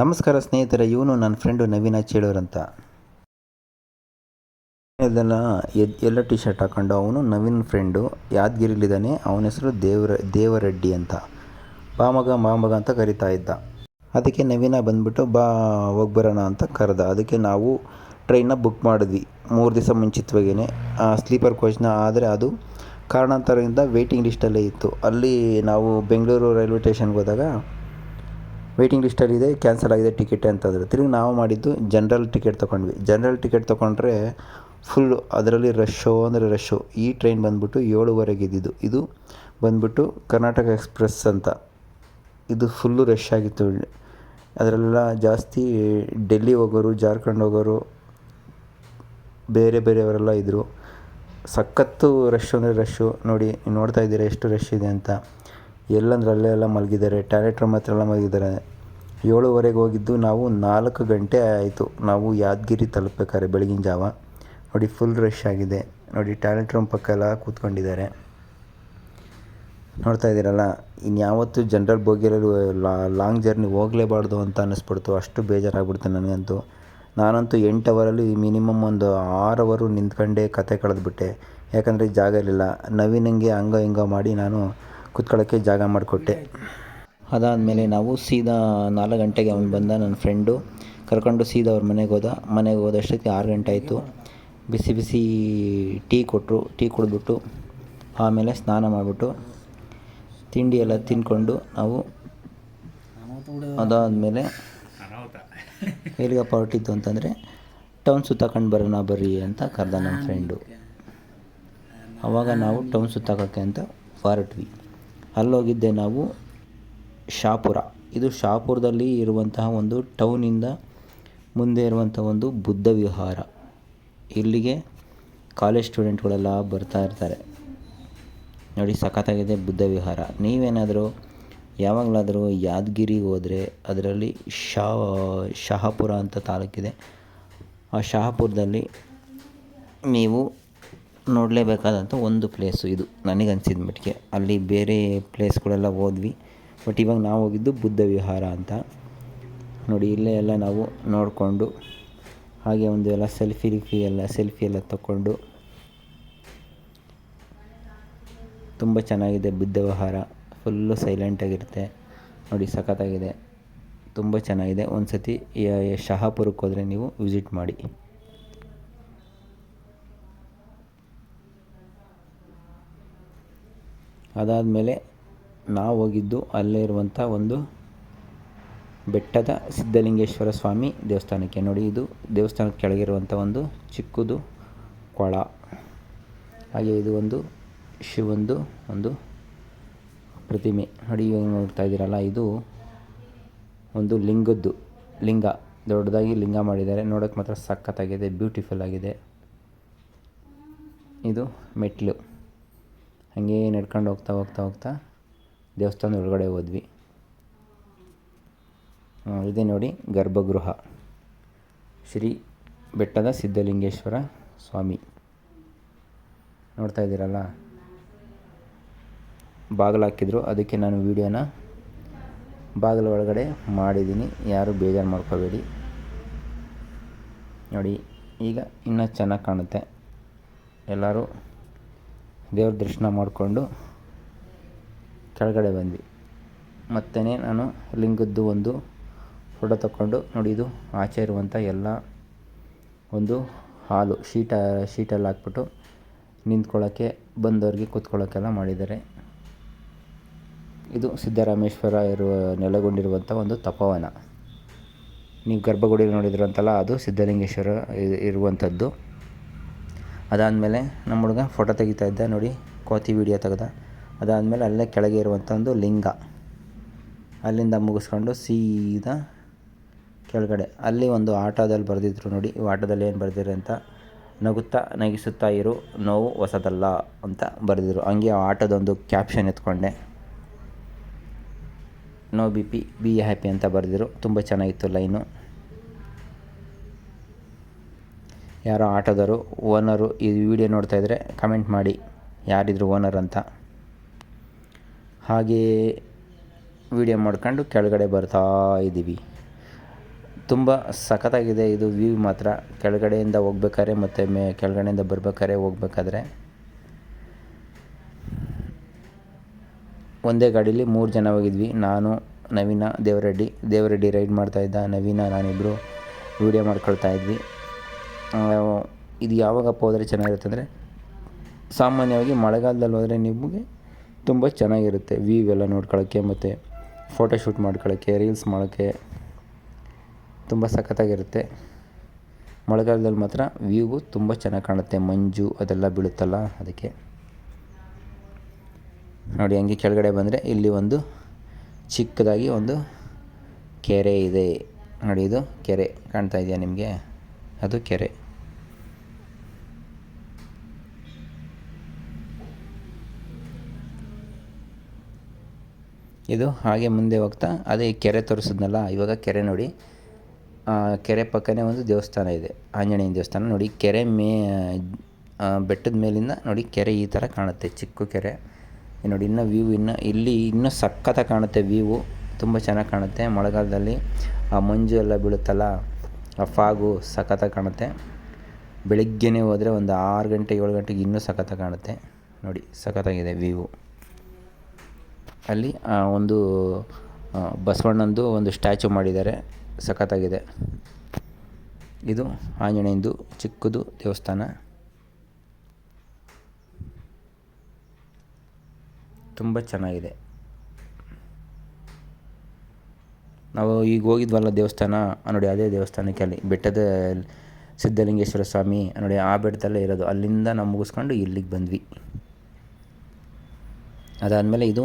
ನಮಸ್ಕಾರ ಸ್ನೇಹಿತರೆ, ಇವನು ನನ್ನ ಫ್ರೆಂಡು ನವೀನ ಚೇಳೂರಂತ. ಎದ್, ಎಲ್ಲ ಟಿ ಶರ್ಟ್ ಹಾಕೊಂಡು ಅವನು ನವೀನ್ ಫ್ರೆಂಡು ಯಾದಗಿರಿಲಿದ್ದಾನೆ, ಅವನ ಹೆಸರು ದೇವರ, ದೇವರೆಡ್ಡಿ ಅಂತ. ಬಾಮಗ, ಮಾಮಗ ಅಂತ ಕರಿತಾ ಇದ್ದ. ಅದಕ್ಕೆ ನವೀನ ಬಂದ್ಬಿಟ್ಟು, ಬಾ ಹೋಗ್ಬರೋಣ ಅಂತ ಕರೆದ. ಅದಕ್ಕೆ ನಾವು ಟ್ರೈನ್ನ ಬುಕ್ ಮಾಡಿದ್ವಿ. ಮೂರು ದಿವಸ ಮುಂಚಿತವಾಗೇ ಸ್ಲೀಪರ್ ಕೋಚ್ನ ಆದರೆ ಅದು ಕಾರಣಾಂತರದಿಂದ ವೆಯ್ಟಿಂಗ್ ಲಿಸ್ಟಲ್ಲೇ ಇತ್ತು. ಅಲ್ಲಿ ನಾವು ಬೆಂಗಳೂರು ರೈಲ್ವೆ ಸ್ಟೇಷನ್ಗೆ ಹೋದಾಗ ವೆಯ್ಟಿಂಗ್ ಲಿಸ್ಟಲ್ಲಿದೆ ಕ್ಯಾನ್ಸಲ್ ಆಗಿದೆ ಟಿಕೆಟ್ ಅಂತಂದರೆ ತಿರುಗಿ ನಾವು ಮಾಡಿದ್ದು ಜನ್ರಲ್ ಟಿಕೆಟ್ ತೊಗೊಂಡ್ವಿ. ಜನರಲ್ ಟಿಕೆಟ್ ತೊಗೊಂಡ್ರೆ ಫುಲ್ಲು ಅದರಲ್ಲಿ ರಶ್ಶು ಅಂದರೆ ರಶ್ಶು ಈ ಟ್ರೈನ್ ಬಂದ್ಬಿಟ್ಟು ಏಳುವರೆಗೆ ಇದ್ದಿದ್ದು. ಇದು ಬಂದ್ಬಿಟ್ಟು ಕರ್ನಾಟಕ ಎಕ್ಸ್ಪ್ರೆಸ್ ಅಂತ. ಇದು ಫುಲ್ಲು ರಶ್ ಆಗಿತ್ತು. ಅದರಲ್ಲೆಲ್ಲ ಜಾಸ್ತಿ ಡೆಲ್ಲಿ ಹೋಗೋರು ಜಾರ್ಖಂಡ್ ಹೋಗೋರು, ಬೇರೆ ಬೇರೆಯವರೆಲ್ಲ ಇದ್ದರು ಸಖತ್ತು ರಶ್ ಅಂದರೆ ರಶ್ಶು ನೋಡಿ ನೋಡ್ತಾ ಇದ್ದೀರಾ ಎಷ್ಟು ರಶ್ ಇದೆ ಅಂತ. ಎಲ್ಲಂದ್ರೆ ಅಲ್ಲೇ ಎಲ್ಲ ಮಲಗಿದ್ದಾರೆ. ಟಾಯ್ಲೆಟ್ ರೂಮ್ ಹತ್ರ ಎಲ್ಲ ಮಲಗಿದ್ದಾರೆ. ಏಳುವರೆಗೆ ಹೋಗಿದ್ದು ನಾವು ನಾಲ್ಕು ಗಂಟೆ ಆಯಿತು. ನಾವು ಯಾದಗಿರಿ ತಲುಪಬೇಕಾದ್ರೆ ಬೆಳಗಿನ ಜಾವ. ನೋಡಿ ಫುಲ್ ರಶ್ ಆಗಿದೆ. ನೋಡಿ ಟಾಯ್ಲೆಟ್ ರೂಮ್ ಪಕ್ಕ ಎಲ್ಲ ಕೂತ್ಕೊಂಡಿದ್ದಾರೆ. ನೋಡ್ತಾ ಇದ್ದೀರಲ್ಲ, ಇನ್ಯಾವತ್ತೂ ಜನರಲ್ ಬೋಗಿಯಲ್ಲಿ ಲಾಂಗ್ ಜರ್ನಿ ಹೋಗಲೇಬಾರ್ದು ಅಂತ ಅನ್ನಿಸ್ಬಿಡ್ತು. ಅಷ್ಟು ಬೇಜಾರಾಗ್ಬಿಡ್ತು ನನಗಂತೂ. ನಾನಂತೂ ಎಂಟು ಅವರಲ್ಲಿ ಮಿನಿಮಮ್ ಒಂದು ಆರು ಅವರು ನಿಂತ್ಕೊಂಡೇ ಕತೆ ಕಳೆದ್ಬಿಟ್ಟೆ. ಯಾಕಂದರೆ ಜಾಗ ಇರಲಿಲ್ಲ. ನವೀನಂಗೆ ಹಂಗೋ ಹಿಂಗೋ ಮಾಡಿ ನಾನು ಕೂತ್ಕೊಳ್ಳೋಕ್ಕೆ ಜಾಗ ಮಾಡಿಕೊಟ್ಟೆ. ಅದಾದಮೇಲೆ ನಾವು ಸೀದಾ ನಾಲ್ಕು ಗಂಟೆಗೆ ಅವನು ಬಂದ, ನನ್ನ ಫ್ರೆಂಡು ಕರ್ಕೊಂಡು ಸೀದಾ ಅವ್ರ ಮನೆಗೆ ಹೋದ. ಮನೆಗೆ ಹೋದಷ್ಟೊತ್ತಿಗೆ ಆರು ಗಂಟೆ ಆಯಿತು. ಬಿಸಿ ಬಿಸಿ ಟೀ ಕೊಟ್ಟರು ಟೀ ಕುಡಿದ್ಬಿಟ್ಟು ಆಮೇಲೆ ಸ್ನಾನ ಮಾಡಿಬಿಟ್ಟು ತಿಂಡಿ ಎಲ್ಲ ತಿಂದ್ಕೊಂಡು ನಾವು ಅದಾದಮೇಲೆ ಎಲ್ಲಿಗಪ್ಪ ಹೊರಟಿತ್ತು ಅಂತಂದರೆ, ಟೌನ್ ಸುತ್ತಾಕೊಂಡು ಬರೋಣ ಬರ್ರಿ ಅಂತ ಕರೆದ ನನ್ನ ಫ್ರೆಂಡು ಆವಾಗ ನಾವು ಟೌನ್ ಸುತ್ತಾಕೋಕ್ಕೆ ಅಂತ ಹೊರಟ್ವಿ. ಅಲ್ಲೋಗಿದ್ದೆ ನಾವು ಶಾಪುರ. ಇದು ಶಾಪುರದಲ್ಲಿ ಇರುವಂತಹ ಒಂದು ಟೌನಿಂದ ಮುಂದೆ ಇರುವಂಥ ಒಂದು ಬುದ್ಧ ವಿಹಾರ. ಇಲ್ಲಿಗೆ ಕಾಲೇಜ್ ಸ್ಟೂಡೆಂಟ್ಗಳೆಲ್ಲ ಬರ್ತಾ ಇರ್ತಾರೆ. ನೋಡಿ, ಸಖತ್ತಾಗಿದೆ ಬುದ್ಧ ವಿಹಾರ. ನೀವೇನಾದರೂ ಯಾವಾಗಲಾದರೂ ಯಾದಗಿರಿಗೆ ಹೋದರೆ ಅದರಲ್ಲಿ ಶಾ ಶಹಾಪುರ ಅಂತ ತಾಲೂಕಿದೆ ಆ ಶಹಾಪುರದಲ್ಲಿ ನೀವು ನೋಡಲೇಬೇಕಾದಂಥ ಒಂದು ಪ್ಲೇಸು ಇದು. ನನಗನ್ಸಿದ ಮಟ್ಟಿಗೆ. ಅಲ್ಲಿ ಬೇರೆ ಪ್ಲೇಸ್ಗಳೆಲ್ಲ ಹೋದ್ವಿ. ಬಟ್ ಇವಾಗ ನಾವು ಹೋಗಿದ್ದು ಬುದ್ಧ ವಿಹಾರ ಅಂತ. ನೋಡಿ, ಇಲ್ಲೇ ಎಲ್ಲ ನಾವು ನೋಡಿಕೊಂಡು ಹಾಗೆ ಒಂದು ಎಲ್ಲ ಸೆಲ್ಫಿ ಗಿಲ್ಫಿ ಎಲ್ಲ, ಸೆಲ್ಫಿ ಎಲ್ಲ ತಗೊಂಡು ತುಂಬ ಚೆನ್ನಾಗಿದೆ ಬುದ್ಧ ವಿಹಾರ. ಫುಲ್ಲು ಸೈಲೆಂಟಾಗಿರುತ್ತೆ ನೋಡಿ, ಸಖತ್ತಾಗಿದೆ. ತುಂಬ ಚೆನ್ನಾಗಿದೆ. ಒಂದು ಸತಿ ಶಹಾಪುರಕ್ಕೆ ಹೋದರೆ ನೀವು ವಿಸಿಟ್ ಮಾಡಿ. ಅದಾದಮೇಲೆ ನಾವು ಹೋಗಿದ್ದು ಅಲ್ಲೇ ಇರುವಂಥ ಒಂದು ಬೆಟ್ಟದ ಸಿದ್ಧಲಿಂಗೇಶ್ವರ ಸ್ವಾಮಿ ದೇವಸ್ಥಾನಕ್ಕೆ. ನೋಡಿ, ಇದು ದೇವಸ್ಥಾನದ ಕೆಳಗಿರುವಂಥ ಒಂದು ಚಿಕ್ಕದು ಕೊಳ. ಹಾಗೆ ಇದು ಒಂದು ಶಿವಂದು ಒಂದು ಪ್ರತಿಮೆ. ನೋಡಿ ಇವಾಗ ನೋಡ್ತಾ ಇದ್ದೀರಲ್ಲ, ಇದು ಒಂದು ಲಿಂಗದ್ದು, ಲಿಂಗ. ದೊಡ್ಡದಾಗಿ ಲಿಂಗ ಮಾಡಿದ್ದಾರೆ. ನೋಡೋಕ್ಕೆ ಮಾತ್ರ ಸಖತ್ತಾಗಿದೆ, ಬ್ಯೂಟಿಫುಲ್ ಆಗಿದೆ. ಇದು ಮೆಟ್ಲು ಹಾಗೆ ನಡ್ಕೊಂಡು ಹೋಗ್ತಾ ಹೋಗ್ತಾ ಹೋಗ್ತಾ ದೇವಸ್ಥಾನದ ಒಳಗಡೆ ಹೋದ್ವಿ. ಇದೆ ನೋಡಿ ಗರ್ಭಗೃಹ. ಶ್ರೀ ಬೆಟ್ಟದ ಸಿದ್ಧಲಿಂಗೇಶ್ವರ ಸ್ವಾಮಿ. ನೋಡ್ತಾ ಇದ್ದೀರಲ್ಲ? ಬಾಗಿಲು ಹಾಕಿದ್ರು. ಅದಕ್ಕೆ ನಾನು ವೀಡಿಯೋನ ಬಾಗಿಲು ಒಳಗಡೆ ಮಾಡಿದ್ದೀನಿ. ಯಾರು ಬೇಜಾರು ಮಾಡ್ಕೋಬೇಡಿ. ನೋಡಿ, ಈಗ ಇನ್ನೂ ಚೆನ್ನಾಗಿ ಕಾಣುತ್ತೆ. ಎಲ್ಲರೂ ದೇವ್ರ ದರ್ಶನ ಮಾಡಿಕೊಂಡು ಕೆಳಗಡೆ ಬಂದ್ವಿ. ಮತ್ತೆ ನಾನು ಲಿಂಗದ್ದು ಒಂದು ಫೋಟೋ ತಗೊಂಡು ನೋಡಿ ಇದು ಆಚೆ ಇರುವಂಥ ಎಲ್ಲ ಒಂದು ಹಾಲು ಶೀಟ, ಶೀಟಲ್ಲಿ ಹಾಕ್ಬಿಟ್ಟು ನಿಂತ್ಕೊಳ್ಳೋಕ್ಕೆ ಬಂದವ್ರಿಗೆ ಕೂತ್ಕೊಳ್ಳೋಕ್ಕೆಲ್ಲ ಮಾಡಿದ್ದಾರೆ. ಇದು ಸಿದ್ದರಾಮೇಶ್ವರ ಇರುವ ನೆಲೆಗೊಂಡಿರುವಂಥ ಒಂದು ತಪೋವನ. ನೀವು ಗರ್ಭಗುಡಿ ನೋಡಿದ್ರಂತಲ್ಲ, ಅದು ಸಿದ್ಧಲಿಂಗೇಶ್ವರ ಇರುವಂಥದ್ದು ಅದಾದಮೇಲೆ ನಮ್ಮ ಹುಡುಗ ಫೋಟೋ ತೆಗಿತಾ ಇದ್ದ, ನೋಡಿ, ಕೋತಿ ವಿಡಿಯೋ ತೆಗೆದ. ಅದಾದಮೇಲೆ ಅಲ್ಲೇ ಕೆಳಗೆ ಇರುವಂಥ ಒಂದು ಲಿಂಗ. ಅಲ್ಲಿಂದ ಮುಗಿಸ್ಕೊಂಡು ಸೀದಾ ಕೆಳಗಡೆ. ಅಲ್ಲಿ ಒಂದು ಆಟೋದಲ್ಲಿ ಬರೆದಿದ್ರು ನೋಡಿ, ಈ ಆಟೋದಲ್ಲಿ ಏನು ಬರೆದಿರು ಅಂತ. ನಗುತ್ತಾ ನಗಿಸುತ್ತಾ ಇರು, ನೋವು ಹೊಸದಲ್ಲ ಅಂತ ಬರೆದಿದ್ರು. ಹಂಗೆ ಆ ಆಟೋದೊಂದು caption ಎತ್ಕೊಂಡೆ. No B P be happy ಅಂತ ಬರೆದಿರು ತುಂಬ ಚೆನ್ನಾಗಿತ್ತು ಲೈನು. ಯಾರೋ ಆಟೋದವರು, ಓನರು ಈ ವಿಡಿಯೋ ನೋಡ್ತಾಯಿದ್ರೆ ಕಮೆಂಟ್ ಮಾಡಿ. ಯಾರಿದ್ರು ಓನರ್ ಅಂತ. ಹಾಗೆಯೇ ವಿಡಿಯೋ ಮಾಡ್ಕೊಂಡು ಕೆಳಗಡೆ ಬರ್ತಾ ಇದ್ದೀವಿ. ತುಂಬ ಸಖತ್ತಾಗಿದೆ ಇದು ವ್ಯೂ ಮಾತ್ರ. ಕೆಳಗಡೆಯಿಂದ ಹೋಗ್ಬೇಕಾದ್ರೆ ಮತ್ತು ಮೇ, ಕೆಳಗಡೆಯಿಂದ ಬರ್ಬೇಕಾದ್ರೆ ಹೋಗ್ಬೇಕಾದ್ರೆ ಒಂದೇ ಗಾಡೀಲಿ ಮೂರು ಜನ ಹೋಗಿದ್ವಿ. ನಾನು, ನವೀನ, ದೇವರೆಡ್ಡಿ. ದೇವರೆಡ್ಡಿ ರೈಡ್ ಮಾಡ್ತಾಯಿದ್ದ ನವೀನ ನಾನಿಬ್ಬರು ವೀಡಿಯೋ ಮಾಡ್ಕೊಳ್ತಾ ಇದ್ವಿ. ಇದು ಯಾವಾಗಪ್ಪ ಹೋದರೆ ಚೆನ್ನಾಗಿರುತ್ತೆ ಅಂದರೆ ಸಾಮಾನ್ಯವಾಗಿ ಮಳೆಗಾಲದಲ್ಲಿ ಹೋದರೆ ನಿಮಗೆ ತುಂಬ ಚೆನ್ನಾಗಿರುತ್ತೆ ವ್ಯೂ ಎಲ್ಲ ನೋಡ್ಕೊಳ್ಳೋಕ್ಕೆ ಮತ್ತು ಫೋಟೋ ಶೂಟ್ ಮಾಡ್ಕೊಳ್ಳೋಕ್ಕೆ ರೀಲ್ಸ್ ಮಾಡೋಕ್ಕೆ ತುಂಬ ಸಖತ್ತಾಗಿರುತ್ತೆ. ಮಳೆಗಾಲದಲ್ಲಿ ಮಾತ್ರ ವ್ಯೂವು ತುಂಬ ಚೆನ್ನಾಗಿ ಕಾಣುತ್ತೆ. ಮಂಜು ಅದೆಲ್ಲ ಬೀಳುತ್ತಲ್ಲ ಅದಕ್ಕೆ. ನೋಡಿ ಹಂಗೆ ಕೆಳಗಡೆ ಬಂದರೆ ಇಲ್ಲಿ ಒಂದು ಚಿಕ್ಕದಾಗಿ ಒಂದು ಕೆರೆ ಇದೆ. ನೋಡಿ ಇದು ಕೆರೆ ಕಾಣ್ತಾ ಇದೆಯಾ ನಿಮಗೆ? ಅದು ಕೆರೆ. ಇದು ಹಾಗೆ ಮುಂದೆ ಹೋಗ್ತಾ, ಅದೇ ಕೆರೆ ತೋರಿಸಿದ್ನಲ್ಲ, ಇವಾಗ ಕೆರೆ ನೋಡಿ. ಕೆರೆ ಪಕ್ಕನೇ ಒಂದು ದೇವಸ್ಥಾನ ಇದೆ, ಆಂಜನೇಯನ ದೇವಸ್ಥಾನ ನೋಡಿ. ಕೆರೆ ಮೇ ಬೆಟ್ಟದ ಮೇಲಿಂದ ನೋಡಿ ಕೆರೆ ಈ ಥರ ಕಾಣುತ್ತೆ, ಚಿಕ್ಕ ಕೆರೆ. ನೋಡಿ ಇನ್ನೂ ವ್ಯೂ ಇನ್ನು, ಇಲ್ಲಿ ಇನ್ನೂ ಸಖತ್ತ ಕಾಣುತ್ತೆ ವ್ಯೂವು ತುಂಬ ಚೆನ್ನಾಗಿ ಕಾಣುತ್ತೆ, ಮಳೆಗಾಲದಲ್ಲಿ ಆ ಮಂಜು ಎಲ್ಲ ಬೀಳುತ್ತಲ್ಲ, ಆ ಫಾಗು ಸಖತ್ತಾಗಿ ಕಾಣುತ್ತೆ. ಬೆಳಿಗ್ಗೆನೇ ಹೋದರೆ ಒಂದು ಆರು ಗಂಟೆ ಏಳು ಗಂಟೆಗೆ ಇನ್ನೂ ಸಖತ್ತ ಕಾಣುತ್ತೆ. ನೋಡಿ, ಸಖತ್ತಾಗಿದೆ ವ್ಯೂ ಅಲ್ಲಿ ಒಂದು ಬಸವಣ್ಣಂದು ಒಂದು ಸ್ಟ್ಯಾಚು ಮಾಡಿದ್ದಾರೆ. ಸಖತ್ತಾಗಿದೆ. ಇದು ಆಂಜನೇಯಂದು ಚಿಕ್ಕದು ದೇವಸ್ಥಾನ. ತುಂಬ ಚೆನ್ನಾಗಿದೆ. ನಾವು ಈಗ ಹೋಗಿದ್ವಲ್ಲ ದೇವಸ್ಥಾನ, ನೋಡಿ ಅದೇ ದೇವಸ್ಥಾನಕ್ಕೆ ಅಲ್ಲಿ, ಬೆಟ್ಟದ ಸಿದ್ಧಲಿಂಗೇಶ್ವರ ಸ್ವಾಮಿ, ನೋಡಿ ಆ ಬೆಟ್ಟದಲ್ಲೇ ಇರೋದು. ಅಲ್ಲಿಂದ ನಾವು ಮುಗಿಸ್ಕೊಂಡು ಇಲ್ಲಿಗೆ ಬಂದ್ವಿ. ಅದಾದಮೇಲೆ ಇದು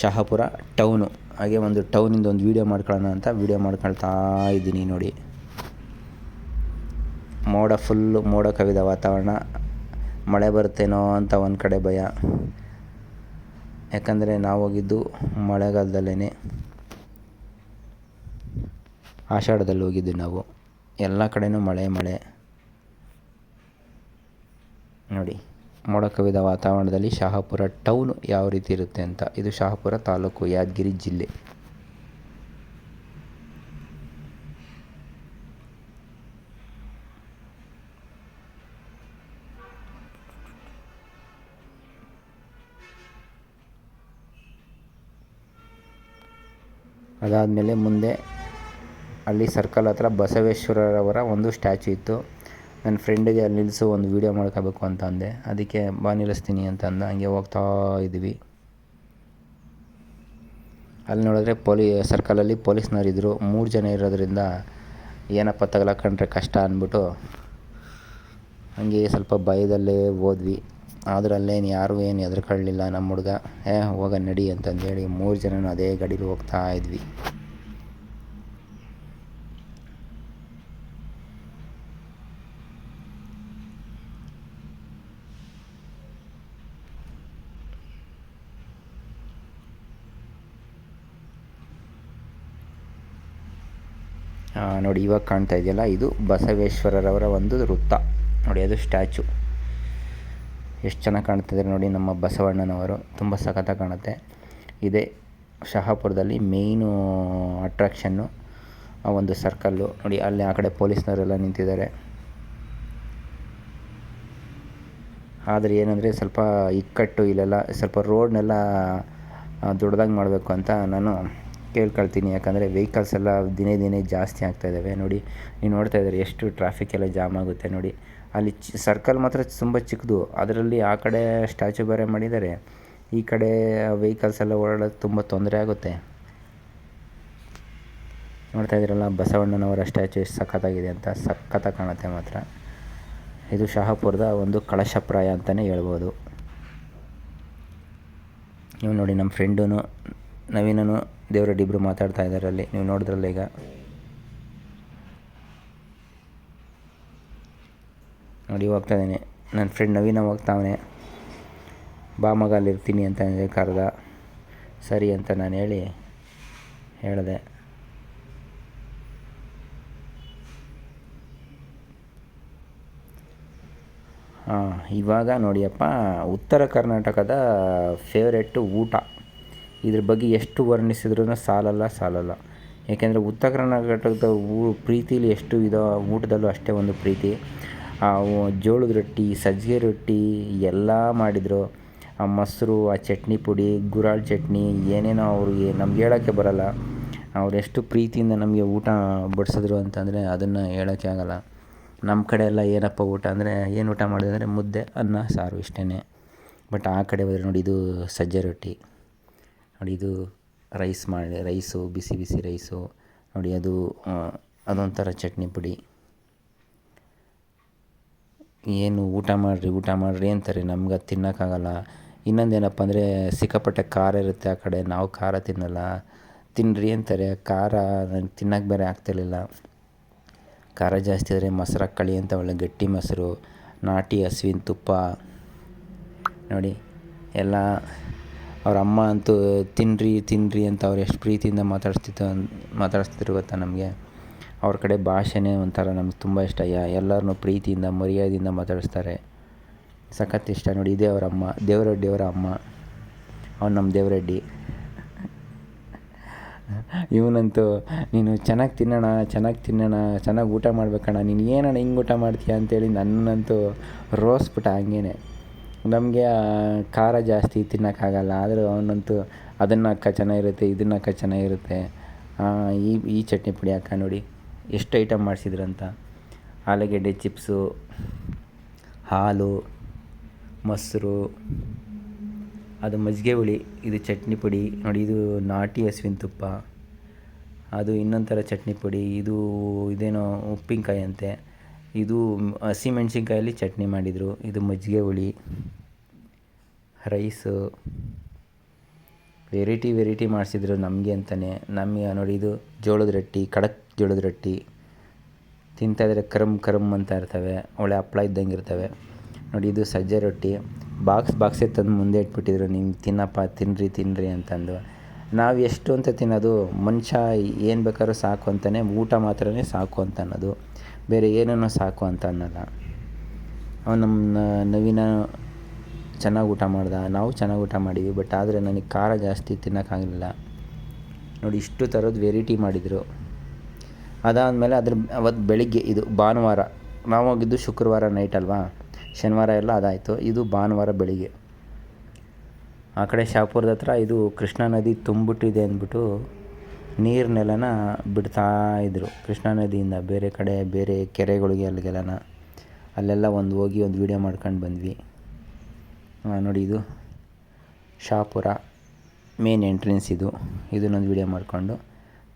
ಶಹಾಪುರ ಟೌನು. ಹಾಗೆ ಒಂದು ಟೌನಿಂದ ಒಂದು ವೀಡಿಯೋ ಮಾಡ್ಕೊಳ್ಳೋಣ ಅಂತ ವೀಡಿಯೋ ಮಾಡ್ಕೊಳ್ತಾ ಇದ್ದೀನಿ ನೋಡಿ. ಮೋಡ ಫುಲ್ಲು ಮೋಡ ಕವಿದ ವಾತಾವರಣ. ಮಳೆ ಬರುತ್ತೇನೋ ಅಂತ ಒಂದು ಕಡೆ ಭಯ. ಯಾಕಂದರೆ ನಾವು ಹೋಗಿದ್ದು ಮಳೆಗಾಲದಲ್ಲೇ ಆಷಾಢದಲ್ಲಿ ಹೋಗಿದ್ದು ನಾವು. ಎಲ್ಲ ಕಡೆಯೂ ಮಳೆ ಮಳೆ. ನೋಡಿ. ಮೋಡ ಕವಿದ ವಾತಾವರಣದಲ್ಲಿ ಶಹಾಪುರ ಟೌನ್ ಯಾವ ರೀತಿ ಇರುತ್ತೆ ಅಂತ. ಇದು ಶಹಾಪುರ ತಾಲೂಕು ಯಾದಗಿರಿ ಜಿಲ್ಲೆ. ಅದಾದಮೇಲೆ ಮುಂದೆ ಅಲ್ಲಿ ಸರ್ಕಲ್ ಹತ್ರ ಬಸವೇಶ್ವರರವರ ಒಂದು ಸ್ಟ್ಯಾಚು ಇತ್ತು. ನನ್ನ ಫ್ರೆಂಡಿಗೆ ಅಲ್ಲಿ ನಿಲ್ಲಿಸು, ಒಂದು ವೀಡಿಯೋ ಮಾಡ್ಕೋಬೇಕು ಅಂತ ಅಂದೆ. ಅದಕ್ಕೆ ಬಾ ನಿಲ್ಲಿಸ್ತೀನಿ ಅಂತ ಅಂದ. ಹಂಗೆ ಹೋಗ್ತಾ ಇದ್ವಿ. ಅಲ್ಲಿ ನೋಡಿದ್ರೆ ಪೊಲೀ ಸರ್ಕಲಲ್ಲಿ ಪೊಲೀಸ್ನವರಿದ್ದರು ಮೂರು ಜನ ಇರೋದ್ರಿಂದ ಏನಪ್ಪ ತಗಲಕೊಂಡ್ರೆ ಕಷ್ಟ ಅಂದ್ಬಿಟ್ಟು ಹಂಗೆ ಸ್ವಲ್ಪ ಭಯದಲ್ಲೇ ಹೋದ್ವಿ. ಅದರಲ್ಲೇನು ಯಾರೂ ಏನು ಹೆದರ್ಕೊಳ್ಳಿಲ್ಲ ನಮ್ಮ ಹುಡುಗ. ಏ, ಹೋಗ ನಡಿ ಅಂತಂದೇಳಿ ಮೂರು ಜನನೂ ಅದೇ ಗಾಡೀಲಿ ಹೋಗ್ತಾ ಇದ್ವಿ. ನೋಡಿ, ಇವಾಗ ಕಾಣ್ತಾ ಇದೆಯಲ್ಲ, ಇದು ಬಸವೇಶ್ವರರವರ ಒಂದು ವೃತ್ತ. ನೋಡಿ, ಅದು ಸ್ಟ್ಯಾಚು. ಎಷ್ಟು ಚೆನ್ನಾಗಿ ಕಾಣ್ತಿದೆ ನೋಡಿ, ನಮ್ಮ ಬಸವಣ್ಣನವರು. ತುಂಬ ಸಖತ್ತಾಗಿ ಕಾಣುತ್ತೆ. ಇದೇ ಶಹಾಪುರದಲ್ಲಿ ಮೇಯ್ನು ಅಟ್ರಾಕ್ಷನ್ನು ಆ ಒಂದು ಸರ್ಕಲ್ಲು ನೋಡಿ, ಅಲ್ಲಿ ಆ ಕಡೆ ಪೊಲೀಸ್ನವರೆಲ್ಲ ನಿಂತಿದ್ದಾರೆ. ಆದರೆ ಏನಂದರೆ, ಸ್ವಲ್ಪ ಇಕ್ಕಟ್ಟು ಇಲ್ಲೆಲ್ಲ, ಸ್ವಲ್ಪ ರೋಡ್ನೆಲ್ಲ ದೊಡ್ಡದಾಗಿ ಮಾಡಬೇಕು ಅಂತ ನಾನು ಕೇಳ್ಕೊಳ್ತೀನಿ. ಯಾಕಂದರೆ ವೆಹಿಕಲ್ಸ್ ಎಲ್ಲ ದಿನೇ ದಿನೇ ಜಾಸ್ತಿ ಆಗ್ತಾಯಿದ್ದಾವೆ ನೋಡಿ, ನೀವು ನೋಡ್ತಾ ಇದ್ದಾರೆ, ಎಷ್ಟು ಟ್ರಾಫಿಕ್ ಎಲ್ಲ ಜಾಮ್ ಆಗುತ್ತೆ ನೋಡಿ. ಅಲ್ಲಿ ಸರ್ಕಲ್ ಮಾತ್ರ ತುಂಬ ಚಿಕ್ಕದು. ಅದರಲ್ಲಿ ಆ ಕಡೆ ಸ್ಟ್ಯಾಚು ಬೇರೆ ಮಾಡಿದ್ದಾರೆ. ಈ ಕಡೆ ವೆಹಿಕಲ್ಸ್ ಎಲ್ಲ ಓಡಾಡೋದು ತುಂಬ ತೊಂದರೆ ಆಗುತ್ತೆ. ನೋಡ್ತಾ ಇದ್ದೀರಲ್ಲ, ಬಸವಣ್ಣನವರ ಸ್ಟ್ಯಾಚು ಎಷ್ಟು ಸಖತ್ತಾಗಿದೆ ಅಂತ, ಸಖತ್ತಾಗಿ ಕಾಣುತ್ತೆ ಮಾತ್ರ. ಇದು ಶಹಾಪುರದ ಒಂದು ಕಳಶಪ್ರಾಯ ಅಂತಲೇ ಹೇಳ್ಬೋದು. ನೀವು ನೋಡಿ ನಮ್ಮ ಫ್ರೆಂಡೂ ನವೀನನು ದೇವರಡ್ಡಿ ಇಬ್ಬರು ಮಾತಾಡ್ತಾ ಇದ್ದಾರೆ ಅಲ್ಲಿ. ನೀವು ನೋಡಿದ್ರಲ್ಲ ಈಗ. ನೋಡಿ ಹೋಗ್ತಾ ಇದ್ದೀನಿ. ನನ್ನ ಫ್ರೆಂಡ್ ನವೀನ ಹೋಗ್ತಾವನೆ ಬಾ ಮಗ ಅಲ್ಲಿರ್ತೀನಿ ಅಂತ ಕರೆದ. ಸರಿ ಅಂತ ನಾನು ಹೇಳಿ, ಹೇಳಿದೆ. ಹಾಂ, ಇವಾಗ ನೋಡಿಯಪ್ಪ ಉತ್ತರ ಕರ್ನಾಟಕದ ಫೇವ್ರೆಟ್ಟು ಊಟ. ಇದ್ರ ಬಗ್ಗೆ ಎಷ್ಟು ವರ್ಣಿಸಿದ್ರೂ ಸಾಲಲ್ಲ ಸಾಲಲ್ಲ. ಏಕೆಂದರೆ ಉತ್ತರ ಕರ್ನಾಟಕದ ಊ, ಪ್ರೀತಿಲಿ ಎಷ್ಟು ಇದೋ ಊಟದಲ್ಲೂ ಅಷ್ಟೇ ಒಂದು ಪ್ರೀತಿ. ಜೋಳದ ರೊಟ್ಟಿ ಸಜ್ಜಿಗೆ ರೊಟ್ಟಿ ಎಲ್ಲ ಮಾಡಿದರು. ಆ ಮೊಸರು, ಆ ಚಟ್ನಿ ಪುಡಿ, ಗುರಾಳ್ ಚಟ್ನಿ, ಏನೇನೋ ಅವ್ರಿಗೆ ನಮ್ಗೆ ಹೇಳೋಕ್ಕೆ ಬರಲ್ಲ. ಅವ್ರು ಎಷ್ಟು ಪ್ರೀತಿಯಿಂದ ನಮಗೆ ಊಟ ಬಡಿಸಿದ್ರು ಅಂತಂದರೆ ಅದನ್ನು ಹೇಳೋಕ್ಕೆ ಆಗೋಲ್ಲ. ನಮ್ಮ ಕಡೆ ಎಲ್ಲ ಏನಪ್ಪ ಊಟ ಅಂದರೆ ಏನು ಊಟ ಮಾಡಿದೆ ಅಂದರೆ ಮುದ್ದೆ, ಅನ್ನ, ಸಾರು ಇಷ್ಟೇ ಬಟ್ ಆ ಕಡೆ ಹೋದ್ರೆ ನೋಡಿ ಇದು ಸಜ್ಜೆ ರೊಟ್ಟಿ. ನೋಡಿ ಇದು ರೈಸ್ ಮಾಡಿ, ರೈಸು, ಬಿಸಿ ಬಿಸಿ ರೈಸು, ನೋಡಿ ಅದು ಅದೊಂಥರ ಚಟ್ನಿ ಪುಡಿ. ಏನು ಊಟ ಮಾಡಿರಿ ಊಟ ಮಾಡಿರಿ ಅಂತಾರೆ, ನಮ್ಗೆ ಅದು ತಿನ್ನೋಕ್ಕಾಗಲ್ಲ. ಇನ್ನೊಂದು ಏನಪ್ಪ ಅಂದರೆ ಸಿಕ್ಕಾಪಟ್ಟೆ ಖಾರ ಇರುತ್ತೆ ಆ ಕಡೆ, ನಾವು ಖಾರ ತಿನ್ನಲ್ಲ. ತಿನ್ನಿರಿ ಅಂತಾರೆ, ಖಾರ ನನಗೆ ತಿನ್ನೋಕೆ ಬೇರೆ ಆಗ್ತಿರ್ಲಿಲ್ಲ. ಖಾರ ಜಾಸ್ತಿ ಆದರೆ ಮೊಸರು ಕಳಿ ಅಂತ ಒಳ್ಳೆ ಗಟ್ಟಿ ಮೊಸರು, ನಾಟಿ ಹಸುವಿನ ತುಪ್ಪ. ನೋಡಿ, ಎಲ್ಲ ಅವ್ರ ಅಮ್ಮ ಅಂತೂ ತಿನ್ನಿರಿ ತಿನ್ನಿರಿ ಅಂತ ಅವ್ರು ಎಷ್ಟು ಪ್ರೀತಿಯಿಂದ ಮಾತಾಡಿಸ್ತಿತ್ತು ಮಾತಾಡಿಸ್ತಿದ್ರು ಗೊತ್ತಾ ನಮಗೆ? ಅವ್ರ ಕಡೆ ಭಾಷೆನೇ ಒಂಥರ ನಮ್ಗೆ ತುಂಬ ಇಷ್ಟ. ಎಲ್ಲರನ್ನೂ ಪ್ರೀತಿಯಿಂದ, ಮರ್ಯಾದೆಯಿಂದ ಮಾತಾಡಿಸ್ತಾರೆ. ಸಖತ್ ಇಷ್ಟ ನೋಡಿ, ಇದೇ ಅವ್ರ ಅಮ್ಮ. ದೇವರೆಡ್ಡಿ ಅವರ ಅಮ್ಮ. ಅವ್ನು ನಮ್ಮ ದೇವರೆಡ್ಡಿ. ಇವನಂತೂ, ನೀನು ಚೆನ್ನಾಗಿ ತಿನ್ನೋಣ ಚೆನ್ನಾಗಿ ತಿನ್ನೋಣ, ಚೆನ್ನಾಗಿ ಊಟ ಮಾಡ್ಬೇಕಣ್ಣ, ನೀನು ಏನಣ್ಣ ಹಿಂಗೆ ಊಟ ಮಾಡ್ತೀಯ ಅಂತೇಳಿ ನನ್ನಂತೂ ರೋಸ್ಬಿಟ್ಟ ಹಂಗೇ ನಮಗೆ ಖಾರ ಜಾಸ್ತಿ ತಿನ್ನೋಕ್ಕಾಗಲ್ಲ. ಆದರೂ ಅವನಂತೂ ಅದನ್ನು ಅಕ್ಕ ಚೆನ್ನಾಗಿರುತ್ತೆ, ಇದನ್ನು ಅಕ್ಕ ಚೆನ್ನಾಗಿರುತ್ತೆ. ಈ ಈ ಚಟ್ನಿ ಪುಡಿ ಅಕ್ಕ ನೋಡಿ, ಎಷ್ಟು ಐಟಮ್ ಮಾಡಿಸಿದ್ರಂತ. ಆಲೂಗೆಡ್ಡೆ ಚಿಪ್ಸು, ಹಾಲು, ಮೊಸರು, ಅದು ಮಜ್ಜಿಗೆ ಹುಳಿ, ಇದು ಚಟ್ನಿ ಪುಡಿ. ನೋಡಿ, ಇದು ನಾಟಿ ಹಸುವಿನ ತುಪ್ಪ. ಅದು ಇನ್ನೊಂದು ಚಟ್ನಿ ಪುಡಿ. ಇದು ಇದೇನೋ ಉಪ್ಪಿನಕಾಯಿ ಅಂತೆ ಇದು ಹಸಿಮೆಣ್ಸಿನ್ಕಾಯಲ್ಲಿ ಚಟ್ನಿ ಮಾಡಿದರು. ಇದು ಮಜ್ಜಿಗೆ ಹುಳಿ. ರೈಸು. ವೆರೈಟಿ ವೆರೈಟಿ ಮಾಡಿಸಿದ್ರು ನಮಗೆ ಅಂತಲೇ ನಮಗೆ ನೋಡಿ ಇದು ಜೋಳದ ರೊಟ್ಟಿ ಖಡಕ್ ಜೋಳದ ರೊಟ್ಟಿ. ತಿಂತಾಯಿದ್ರೆ ಕರಮ್ ಕರಮ್ ಅಂತ ಇರ್ತವೆ. ಒಳ್ಳೆ ಹಪ್ಪಳ ಇದ್ದಂಗೆ ಇರ್ತವೆ. ನೋಡಿ ಇದು ಸಜ್ಜೆ ರೊಟ್ಟಿ. ಬಾಕ್ಸ್ ಬಾಕ್ಸೇ ತಂದು ಮುಂದೆ ಇಟ್ಬಿಟ್ಟಿದ್ರು. ನೀವು ತಿನ್ನಪ್ಪ ತಿನ್ನಿರಿ ತಿನ್ನಿರಿ ಅಂತಂದು. ನಾವು ಎಷ್ಟು ಅಂತ ತಿನ್ನೋದು ಮನುಷ್ಯ ಏನು ಬೇಕಾದ್ರೂ ಸಾಕು ಅಂತಲೇ ಊಟ ಮಾತ್ರನೇ ಸಾಕು ಅಂತ ಅನ್ನೋದು. ಬೇರೆ ಏನನ್ನೂ ಸಾಕು ಅಂತ ಅನ್ನೋಲ್ಲ. ಅವನು ನಮ್ಮ ನವೀನ ಚೆನ್ನಾಗಿ ಊಟ ಮಾಡ್ದ, ನಾವು ಚೆನ್ನಾಗಿ ಊಟ ಮಾಡೀವಿ ಬಟ್ ಆದರೆ ನನಗೆ ಖಾರ ಜಾಸ್ತಿ ತಿನ್ನೋಕ್ಕಾಗಲಿಲ್ಲ ನೋಡಿ, ಇಷ್ಟು ಥರದ್ದು ವೆರೈಟಿ ಮಾಡಿದರು. ಅದಾದಮೇಲೆ ಅದ್ರ ಅವತ್ತು ಬೆಳಿಗ್ಗೆ ಇದು ಭಾನುವಾರ, ನಾವು ಹೋಗಿದ್ದು ಶುಕ್ರವಾರ ನೈಟ್ ಅಲ್ವಾ? ಶನಿವಾರ ಎಲ್ಲ ಅದಾಯಿತು, ಇದು ಭಾನುವಾರ ಬೆಳಿಗ್ಗೆ. ಆ ಕಡೆ ಶಾಪುರದ ಹತ್ರ ಇದು ಕೃಷ್ಣಾ ನದಿ ತುಂಬಿಟ್ಟಿದೆ ಅಂದ್ಬಿಟ್ಟು ನೀರನ್ನೆಲ್ಲನ ಬಿಡ್ತಾ ಇದ್ದರು ಕೃಷ್ಣಾ ನದಿಯಿಂದ ಬೇರೆ ಕಡೆ, ಬೇರೆ ಕೆರೆಗಳಿಗೆ ಅಲ್ಲಿಗೆಲ್ಲನ ಅಲ್ಲೆಲ್ಲ ಒಂದು ಹೋಗಿ ಒಂದು ವೀಡಿಯೋ ಮಾಡ್ಕೊಂಡು ಬಂದ್ವಿ. ನೋಡಿ ಇದು. ಶಾಪುರ ಮೇನ್ ಎಂಟ್ರೆನ್ಸ್ ಇದು. ಇದನ್ನೊಂದು ವೀಡಿಯೋ ಮಾಡಿಕೊಂಡು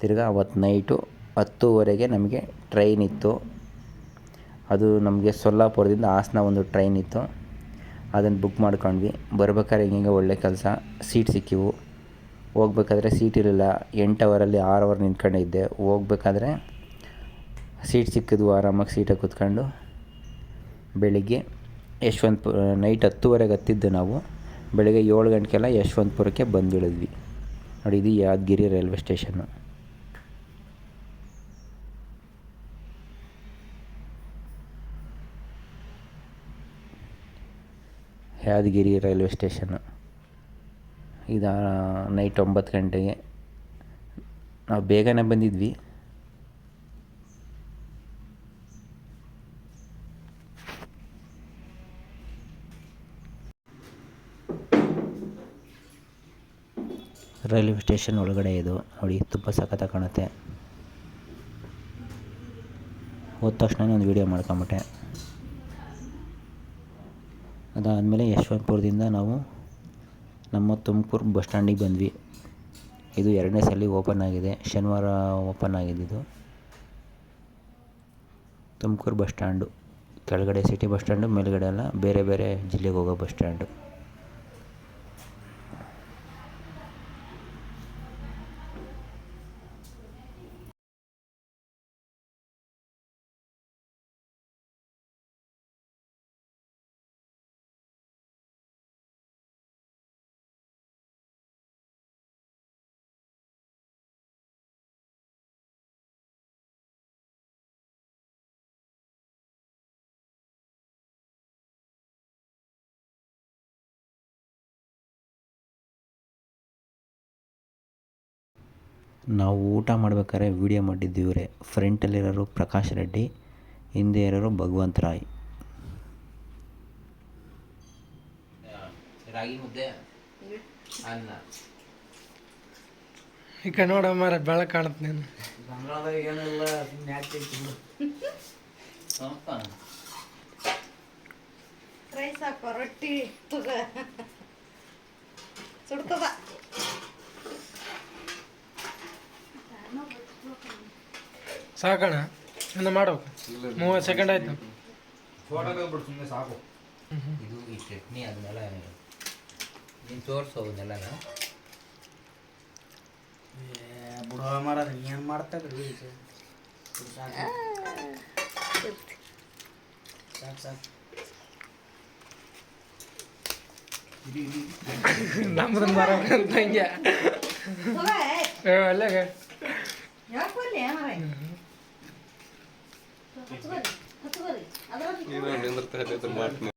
ತಿರ್ಗಿ ಅವತ್ತು ನೈಟು ಹತ್ತುವರೆಗೆ ನಮಗೆ ಟ್ರೈನ್ ಇತ್ತು. ಅದು ನಮಗೆ ಸೊಲ್ಲಾಪುರದಿಂದ ಹಾಸನ ಒಂದು ಟ್ರೈನ್ ಇತ್ತು. ಅದನ್ನು ಬುಕ್ ಮಾಡ್ಕೊಂಡ್ವಿ. ಬರ್ಬೇಕಾದ್ರೆ ಹಿಂಗೆ ಒಳ್ಳೆ ಕೆಲಸ. ಸೀಟ್ ಸಿಕ್ಕಿವು. ಹೋಗ್ಬೇಕಾದ್ರೆ ಸೀಟ್ ಇರಲಿಲ್ಲ. ಎಂಟು ಅವರಲ್ಲಿ ಆರು ಅವರ್ ನಿಂತ್ಕೊಂಡಿದ್ದೆ. ಹೋಗ್ಬೇಕಾದ್ರೆ ಸೀಟ್ ಸಿಕ್ಕಿದ್ವು. ಆರಾಮಾಗಿ ಸೀಟಾಗಿ ಕೂತ್ಕೊಂಡು ಬೆಳಿಗ್ಗೆ ಯಶವಂತಪುರ ನೈಟ್ ಹತ್ತುವರೆಗೆ ಹತ್ತಿದ್ದು ನಾವು. ಬೆಳಗ್ಗೆ ಏಳು ಗಂಟೆಗೆಲ್ಲ ಯಶವಂತಪುರಕ್ಕೆ ಬಂದಿಳಿದ್ವಿ. ನೋಡಿ, ಇದು Yadgir railway station. Yadgir railway station. ಇದು ನೈಟ್ ಒಂಬತ್ತು ಗಂಟೆಗೆ. ನಾವು ಬೇಗನೆ ಬಂದಿದ್ವಿ. ರೈಲ್ವೆ ಸ್ಟೇಷನ್ ಒಳಗಡೆ ಇದು. ನೋಡಿ, ತುಂಬ ಸಖತ್ತಾಗಿ ಕಾಣುತ್ತೆ. ಹೋದ ತಕ್ಷಣ ಒಂದು ವೀಡಿಯೋ ಮಾಡ್ಕೊಂಬಿಟ್ಟೆ. ಅದಾದಮೇಲೆ ಯಶವಂತಪುರದಿಂದ ನಾವು ನಮ್ಮ ತುಮಕೂರು ಬಸ್ ಸ್ಟ್ಯಾಂಡಿಗೆ ಬಂದ್ವಿ. ಇದು ಎರಡನೇ ಸಲ ಓಪನ್ ಆಗಿದೆ. ಶನಿವಾರ ಓಪನ್ ಆಗಿದ್ದಿದ್ದು ತುಮಕೂರು ಬಸ್ ಸ್ಟ್ಯಾಂಡು. ಕೆಳಗಡೆ ಸಿಟಿ ಬಸ್ ಸ್ಟ್ಯಾಂಡು, ಮೇಲುಗಡೆ ಎಲ್ಲ ಬೇರೆ ಬೇರೆ ಜಿಲ್ಲೆಗೆ ಹೋಗೋ ಬಸ್ ಸ್ಟ್ಯಾಂಡು. ನಾವು ಊಟ ಮಾಡ್ಬೇಕಾದ್ರೆ ವೀಡಿಯೋ ಮಾಡಿದ್ದು ಇವರೇ ಫ್ರಂಟಲ್ಲಿರೋರು ಪ್ರಕಾಶ್ ರೆಡ್ಡಿ ಹಿಂದೆ ಇರೋರು ಭಗವಂತ್ ರಾಯ್. ರಾಗಿ ಮುದ್ದೆ ಅನ್ನ. ಈ ಕಡೆ ನೋಡ ಮಾರ ಬೆಳಕು ಕಾಣುತ್ತೆ ನೀನು ಬಂಗಾಳದಾಗ ಏನಿಲ್ಲ ಫ್ರೈ ಸಾಕು ರೊಟ್ಟಿ ತುಗ ಸುಡ್ತದ ಸಾಕಣ ಇನ್ನು ಮಾಡೋ ಮೂವತ್ತು ಸೆಕೆಂಡ್ ಆಯ್ತು. ಇದು ಈ ಚಟ್ನಿ ಅದನ್ನೆಲ್ಲ ನೀನು ತೋರಿಸೋದೆಲ್ಲ ಬಿಡುವ ಮರ ಏನು ಮಾಡ್ತಾರೆ ಸಾಕು. ಸಾಕು. ಸಾಕು ನಮ್ದು ಮರ ಹಂಗೆ ತುಗ ಏ, ಅಲ್ಲಾಗ